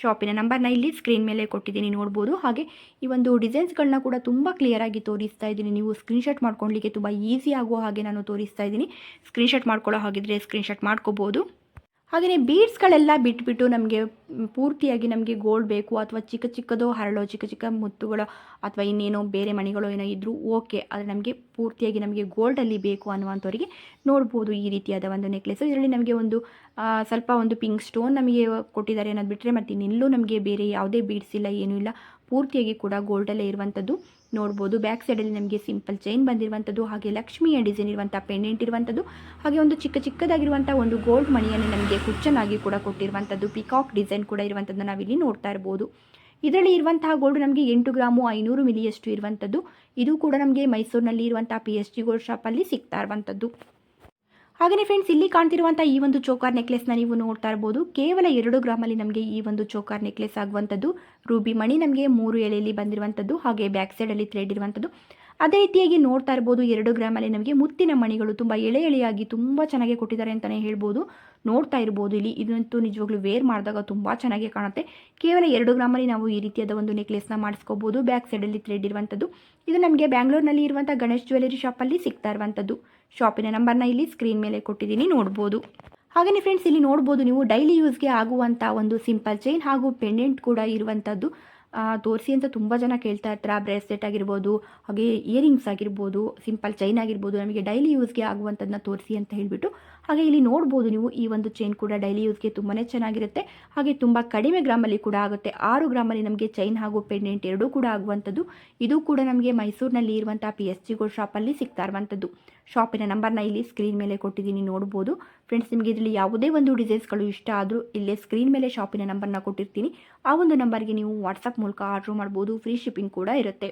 ಶಾಪಿನ ನಂಬರ್ನ ಇಲ್ಲಿ ಸ್ಕ್ರೀನ್ ಮೇಲೆ ಕೊಟ್ಟಿದ್ದೀನಿ, ನೋಡ್ಬೋದು. ಹಾಗೆ ಈ ಒಂದು ಡಿಸೈನ್ಸ್ಗಳನ್ನ ಕೂಡ ತುಂಬ ಕ್ಲಿಯರಾಗಿ ತೋರಿಸ್ತಾ ಇದ್ದೀನಿ. ನೀವು ಸ್ಕ್ರೀನ್ಶಾಟ್ ಮಾಡ್ಕೊಳ್ಳಿಕ್ಕೆ ತುಂಬ ಈಸಿ ಆಗುವ ಹಾಗೆ ನಾನು ತೋರಿಸ್ತಾ ಇದ್ದೀನಿ. ಸ್ಕ್ರೀನ್ಶಾಟ್ ಮಾಡ್ಕೊಳ್ಳೋ ಹಾಗಿದ್ರೆ ಸ್ಕ್ರೀನ್ಶಾಟ್ ಮಾಡ್ಕೋಬೋದು. ಹಾಗೆಯೇ ಬೀಡ್ಸ್ಗಳೆಲ್ಲ ಬಿಟ್ಬಿಟ್ಟು ನಮಗೆ ಪೂರ್ತಿಯಾಗಿ ನಮಗೆ ಗೋಲ್ಡ್ ಬೇಕು ಅಥವಾ ಚಿಕ್ಕ ಚಿಕ್ಕದೋ ಹರಳೋ ಚಿಕ್ಕ ಚಿಕ್ಕ ಮುತ್ತುಗಳು ಅಥವಾ ಇನ್ನೇನೋ ಬೇರೆ ಮಣಿಗಳು ಏನೋ ಇದ್ದರೂ ಓಕೆ ಆದರೆ ನಮಗೆ ಪೂರ್ತಿಯಾಗಿ ನಮಗೆ ಗೋಲ್ಡಲ್ಲಿ ಬೇಕು ಅನ್ನುವಂಥವರಿಗೆ ನೋಡ್ಬೋದು ಈ ರೀತಿಯಾದ ಒಂದು ನೆಕ್ಲೆಸ್ ಇದರಲ್ಲಿ ನಮಗೆ ಒಂದು ಸ್ವಲ್ಪ ಒಂದು ಪಿಂಕ್ ಸ್ಟೋನ್ ನಮಗೆ ಕೊಟ್ಟಿದ್ದಾರೆ ಅನ್ನೋದು ಬಿಟ್ಟರೆ ಮತ್ತು ಇನ್ನೆಲ್ಲೂ ನಮಗೆ ಬೇರೆ ಯಾವುದೇ ಬೀಡ್ಸ್ ಇಲ್ಲ, ಏನೂ ಇಲ್ಲ. ಪೂರ್ತಿಯಾಗಿ ಕೂಡ ಗೋಲ್ಡಲ್ಲೇ ಇರುವಂಥದ್ದು. ನೋಡ್ಬೋದು. ಬ್ಯಾಕ್ ಸೈಡಲ್ಲಿ ನಮಗೆ ಸಿಂಪಲ್ ಚೈನ್ ಬಂದಿರುವಂಥದ್ದು, ಹಾಗೆ ಲಕ್ಷ್ಮಿಯ ಡಿಸೈನ್ ಇರುವಂಥ ಪೆಂಡೆಂಟ್ ಇರುವಂಥದ್ದು, ಹಾಗೆ ಒಂದು ಚಿಕ್ಕ ಚಿಕ್ಕದಾಗಿರುವಂಥ ಒಂದು ಗೋಲ್ಡ್ ಮಣಿಯನ್ನು ನಮಗೆ ಕುಚ್ಚನಾಗಿ ಕೂಡ ಕೊಟ್ಟಿರುವಂಥದ್ದು ಪಿಕಾಕ್ ಡಿಸೈನ್ ಕೂಡ ಇರುವಂಥದ್ದು ನಾವಿಲ್ಲಿ ನೋಡ್ತಾ ಇರ್ಬೋದು. ಇದರಲ್ಲಿ ಇರುವಂತಹ ಗೋಲ್ಡ್ ನಮಗೆ ಎಂಟು ಗ್ರಾಮು ಐನೂರು ಮಿಲಿಯಷ್ಟು ಇರುವಂಥದ್ದು. ಇದು ಕೂಡ ನಮಗೆ ಮೈಸೂರಿನಲ್ಲಿ ಇರುವಂತಹ ಪಿ ಎಚ್ ಜಿ ಗೋಲ್ಡ್ ಶಾಪಲ್ಲಿ ಸಿಗ್ತಾ ಇರುವಂಥದ್ದು. ಹಾಗೆಯೇ ಫ್ರೆಂಡ್ಸ್ ಇಲ್ಲಿ ಕಾಣ್ತಿರುವಂಥ ಈ ಒಂದು ಚೋಕಾರ್ ನೆಕ್ಲೆಸ್ನ ನೀವು ನೋಡ್ತಾ ಇರ್ಬೋದು. ಕೇವಲ ಎರಡು ಗ್ರಾಮಲ್ಲಿ ನಮಗೆ ಈ ಒಂದು ಚೋಕಾರ್ ನೆಕ್ಲೆಸ್ ಆಗುವಂಥದ್ದು. ರೂಬಿ ಮಣಿ ನಮಗೆ ಮೂರು ಎಳೆಯಲ್ಲಿ ಬಂದಿರುವಂಥದ್ದು. ಹಾಗೆ ಬ್ಯಾಕ್ ಸೈಡಲ್ಲಿ ಥ್ರೆಡ್ ಇರುವಂಥದ್ದು. ಅದೇ ರೀತಿಯಾಗಿ ನೋಡ್ತಾ ಇರ್ಬೋದು, ಎರಡು ಗ್ರಾಮಲ್ಲಿ ನಮಗೆ ಮುತ್ತಿನ ಮಣಿಗಳು ತುಂಬ ಎಳೆ ಎಳೆಯಾಗಿ ತುಂಬ ಚೆನ್ನಾಗಿ ಕೊಟ್ಟಿದ್ದಾರೆ ಅಂತಲೇ ಹೇಳ್ಬೋದು. ನೋಡ್ತಾ ಇರ್ಬೋದು ಇಲ್ಲಿ. ಇದಂತೂ ನಿಜವಾಗ್ಲೂ ವೇರ್ ಮಾಡಿದಾಗ ತುಂಬ ಚೆನ್ನಾಗಿ ಕಾಣುತ್ತೆ. ಕೇವಲ ಎರಡು ಗ್ರಾಮಲ್ಲಿ ನಾವು ಈ ರೀತಿಯಾದ ಒಂದು ನೆಕ್ಲೆಸ್ನ ಮಾಡಿಸ್ಕೋಬೋದು. ಬ್ಯಾಕ್ ಸೈಡಲ್ಲಿ ಥ್ರೆಡ್ ಇರುವಂಥದ್ದು ಇದು ನಮಗೆ ಬ್ಯಾಂಗ್ಳೂರ್ನಲ್ಲಿ ಇರುವಂಥ ಗಣೇಶ್ ಜ್ಯುವೆಲರಿ ಶಾಪಲ್ಲಿ ಸಿಗ್ತಾ ಇರುವಂಥದ್ದು ಶಾಪಿನ ನಂಬರ್ನ ಇಲ್ಲಿ ಸ್ಕ್ರೀನ್ ಮೇಲೆ ಕೊಟ್ಟಿದ್ದೀನಿ, ನೋಡ್ಬೋದು. ಹಾಗೆಯೇ ಫ್ರೆಂಡ್ಸ್ ಇಲ್ಲಿ ನೋಡ್ಬೋದು ನೀವು ಡೈಲಿ ಯೂಸ್ಗೆ ಆಗುವಂಥ ಒಂದು ಸಿಂಪಲ್ ಚೈನ್ ಹಾಗೂ ಪೆಂಡೆಂಟ್ ಕೂಡ ಇರುವಂಥದ್ದು ತೋರಿಸಿ ಅಂತ ತುಂಬ ಜನ ಕೇಳ್ತಾ ಇರ್ತಾರೆ. ಬ್ರೇಸ್ಲೆಟ್ ಆಗಿರ್ಬೋದು, ಹಾಗೆ ಇಯರಿಂಗ್ಸ್ ಆಗಿರ್ಬೋದು, ಸಿಂಪಲ್ ಚೈನ್ ಆಗಿರ್ಬೋದು, ನಮಗೆ ಡೈಲಿ ಯೂಸ್ಗೆ ಆಗುವಂಥದ್ದನ್ನ ತೋರಿಸಿ ಅಂತ ಹೇಳಿಬಿಟ್ಟು ಹಾಗೆ ಇಲ್ಲಿ ನೋಡ್ಬೋದು ನೀವು ಈ ಒಂದು ಚೈನ್ ಕೂಡ ಡೈಲಿ ಯೂಸ್ಗೆ ತುಂಬಾ ಚೆನ್ನಾಗಿರುತ್ತೆ. ಹಾಗೆ ತುಂಬ ಕಡಿಮೆ ಗ್ರಾಮಲ್ಲಿ ಕೂಡ ಆಗುತ್ತೆ. ಆರು ಗ್ರಾಮಲ್ಲಿ ನಮಗೆ ಚೈನ್ ಹಾಗೂ ಪೆಂಡೆಂಟ್ ಎರಡೂ ಕೂಡ ಆಗುವಂಥದ್ದು. ಇದು ಕೂಡ ನಮಗೆ ಮೈಸೂರಿನಲ್ಲಿ ಇರುವಂಥ ಪಿ ಎಸ್ ಜಿ ಗೋಲ್ಡ್ ಶಾಪಲ್ಲಿ ಸಿಗ್ತಾ ಇರುವಂಥದ್ದು. ಶಾಪಿನ ನಂಬರ್ನ ಇಲ್ಲಿ ಸ್ಕ್ರೀನ್ ಮೇಲೆ ಕೊಟ್ಟಿದ್ದೀನಿ ನೋಡ್ಬೋದು. ಫ್ರೆಂಡ್ಸ್ ನಿಮಗೆ ಇದರಲ್ಲಿ ಯಾವುದೇ ಒಂದು ಡಿಸೈನ್ಸ್ಗಳು ಇಷ್ಟ ಆದರೂ ಇಲ್ಲೇ ಸ್ಕ್ರೀನ್ ಮೇಲೆ ಶಾಪಿನ ನಂಬರ್ನ ಕೊಟ್ಟಿರ್ತೀನಿ. ಆ ಒಂದು ನಂಬರ್ಗೆ ನೀವು ವಾಟ್ಸಪ್ ಮೂಲಕ ಆರ್ಡ್ರ್ ಮಾಡ್ಬೋದು. ಫ್ರೀ ಶಿಪ್ಪಿಂಗ್ ಕೂಡ ಇರುತ್ತೆ.